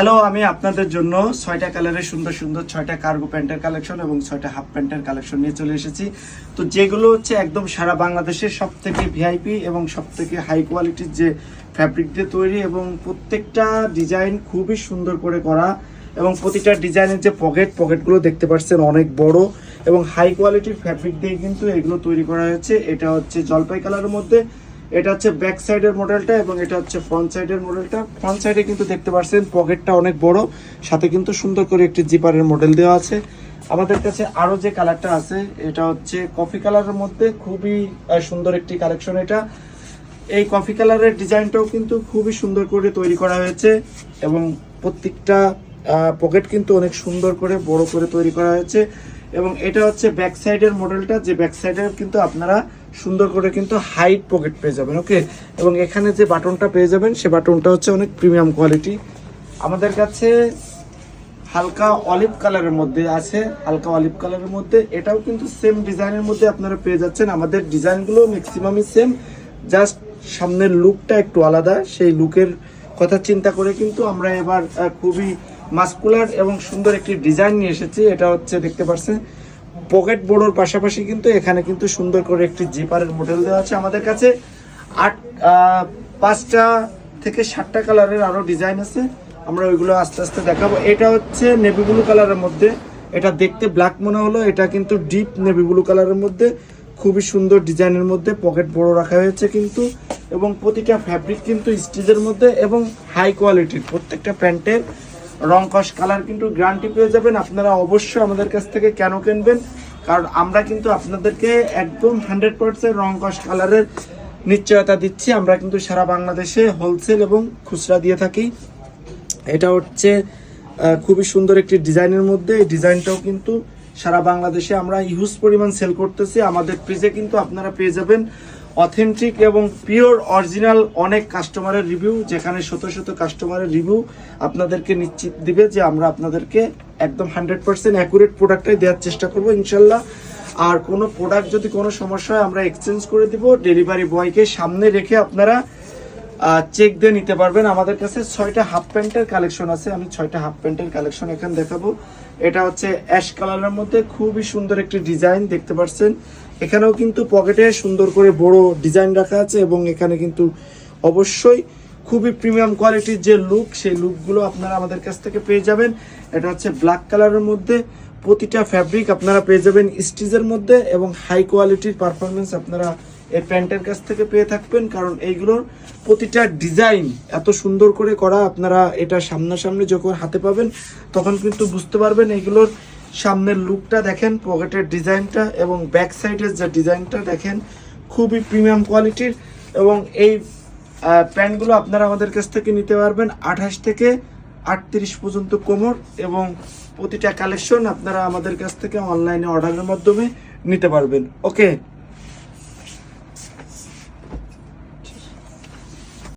Hello আমি আপনাদের জন্য ছয়টা কালারের সুন্দর সুন্দর ছয়টা কার্গো প্যান্টের কালেকশন এবং ছয়টা হাফ প্যান্টের কালেকশন নিয়ে চলে এসেছি। তো যেগুলো হচ্ছে একদম সারা বাংলাদেশের সব থেকে ভিআইপি এবং সব থেকে হাই কোয়ালিটির যে ফ্যাব্রিক দিয়ে তৈরি এবং প্রত্যেকটা ডিজাইন খুবই সুন্দর করে করা এবং প্রতিটা ডিজাইনের যে পকেট পকেটগুলো দেখতে পাচ্ছেন অনেক বড় এবং হাই কোয়ালিটির ফ্যাব্রিক দিয়ে কিন্তু এগুলো তৈরি করা হয়েছে। এটা হচ্ছে জলপাই কালারের মধ্যে এটা হচ্ছে ব্যাক সাইডের মডেলটা এবং এটা হচ্ছে ফ্রন্ট সাইডের মডেলটা ফ্রন্ট সাইডে কিন্তু দেখতে পাচ্ছেন পকেটটা অনেক বড়, সাথে কিন্তু সুন্দর করে একটি জিপারের মডেল দেওয়া আছে। আমাদের কাছে আরও যে কালারটা আছে, এটা হচ্ছে কফি কালারের মধ্যে খুবই সুন্দর একটি কালেকশন এটা। এই কফি কালারের ডিজাইনটাও কিন্তু খুবই সুন্দর করে তৈরি করা হয়েছে এবং প্রত্যেকটা পকেট কিন্তু অনেক সুন্দর করে বড় করে তৈরি করা হয়েছে। এবং এটা হচ্ছে ব্যাক সাইডের মডেলটা যে ব্যাক সাইডের কিন্তু আপনারা সুন্দর করে কিন্তু হাইট পকেট পেয়ে যাবেন ওকে এবং এখানে যে বাটনটা পেয়ে যাবেন, সে বাটনটা হচ্ছে অনেক প্রিমিয়াম কোয়ালিটি আমাদের কাছে হালকা অলিভ কালারের মধ্যে আছে, হালকা অলিভ কালারের মধ্যে। এটাও কিন্তু সেম ডিজাইনের মধ্যে আপনারা পেয়ে যাচ্ছেন। আমাদের ডিজাইনগুলো ম্যাক্সিমামই সেম জাস্ট সামনের লুকটা একটু আলাদা। সেই লুকের কথা চিন্তা করে কিন্তু আমরা এবার খুবই মাস্কুলার এবং সুন্দর একটি ডিজাইন নিয়ে এসেছি। এটা হচ্ছে, দেখতে পাচ্ছেন পকেট বোর্ডের পাশাপাশি কিন্তু এখানে কিন্তু সুন্দর করে একটি জিপারের মডেল দেওয়া আছে আমাদের কাছে। আট পাঁচটা থেকে সাতটা কালারের আরও ডিজাইন আছে। আমরা ওইগুলো আস্তে আস্তে দেখাবো। এটা হচ্ছে নেভি ব্লু কালারের মধ্যে। এটা দেখতে ব্ল্যাক মনে হলো। এটা কিন্তু ডিপ নেভি ব্লু কালারের মধ্যে। খুবই সুন্দর ডিজাইনের মধ্যে পকেট বড় রাখা হয়েছে কিন্তু। এবং প্রতিটা ফ্যাব্রিক কিন্তু স্টিচের মধ্যে এবং হাই কোয়ালিটির প্রত্যেকটা প্যান্টের রং কস কালার কিন্তু গ্যারান্টি পেয়ে যাবেন। আপনারা অবশ্যই আমাদের কাছ থেকে কেন কিনবেন? কারণ আমরা কিন্তু আপনাদেরকে একদম হান্ড্রেড পার্সেন্ট রং কস কালারের নিশ্চয়তা দিচ্ছি। আমরা কিন্তু সারা বাংলাদেশে হোলসেল এবং খুচরা দিয়ে থাকি। এটা হচ্ছে খুবই সুন্দর একটি ডিজাইনের মধ্যে। এই ডিজাইনটাও কিন্তু সারা বাংলাদেশে আমরা ইউজ পরিমাণ সেল করতেছি। আমাদের পেজে কিন্তু আপনারা পেয়ে যাবেন। অথেন্টিক এবং পিওর অরিজিনাল অনেক কাস্টমারের রিভিউ যেখানে শত শত কাস্টমারের রিভিউ আপনাদেরকে নিশ্চিত দিবে যে আমরা আপনাদেরকে একদম হান্ড্রেড পার্সেন্ট অ্যাকুরেট প্রোডাক্টটাই দেওয়ার চেষ্টা করব, ইনশাল্লাহ। আর কোনো প্রোডাক্ট যদি কোনো সমস্যা হয়, আমরা এক্সচেঞ্জ করে দিব। ডেলিভারি বয়কে সামনে রেখে আপনারা চেক দিয়ে নিতে পারবেন। আমাদের কাছে ছয়টা হাফ প্যান্টের কালেকশন আছে। আমি ছয়টা হাফ প্যান্টের কালেকশন এখানে দেখাবো। এটা হচ্ছে অ্যাশ কালারের মধ্যে খুবই সুন্দর একটি ডিজাইন দেখতে পাচ্ছেন। এখানেও কিন্তু পকেটে সুন্দর করে বড় ডিজাইন রাখা আছে এবং এখানে কিন্তু অবশ্যই খুবই প্রিমিয়াম কোয়ালিটির যে লুক সেই লুকগুলো আপনারা আমাদের কাছ থেকে পেয়ে যাবেন। এটা হচ্ছে ব্ল্যাক কালারের মধ্যে প্রতিটা ফ্যাব্রিক আপনারা পেয়ে যাবেন স্টিচের মধ্যে এবং হাই কোয়ালিটির পারফরমেন্স আপনারা এই প্যান্টের কাছ থেকে পেয়ে থাকবেন, কারণ এইগুলোর প্রতিটা ডিজাইন এত সুন্দর করে করা আপনারা এটা সামনাসামনি যখন হাতে পাবেন, তখন কিন্তু বুঝতে পারবেন এইগুলোর সামনের লুকটা দেখেন, পকেটের ডিজাইনটা এবং ব্যাক সাইডের যে ডিজাইনটা দেখেন, খুবই প্রিমিয়াম কোয়ালিটির এবং এই প্যান্টগুলো আপনারা আমাদের কাছ থেকে নিতে পারবেন আঠাশ থেকে আটত্রিশ পর্যন্ত কোমর এবং প্রতিটা কালেকশন আপনারা আমাদের কাছ থেকে অনলাইনে অর্ডারের মাধ্যমে নিতে পারবেন। ওকে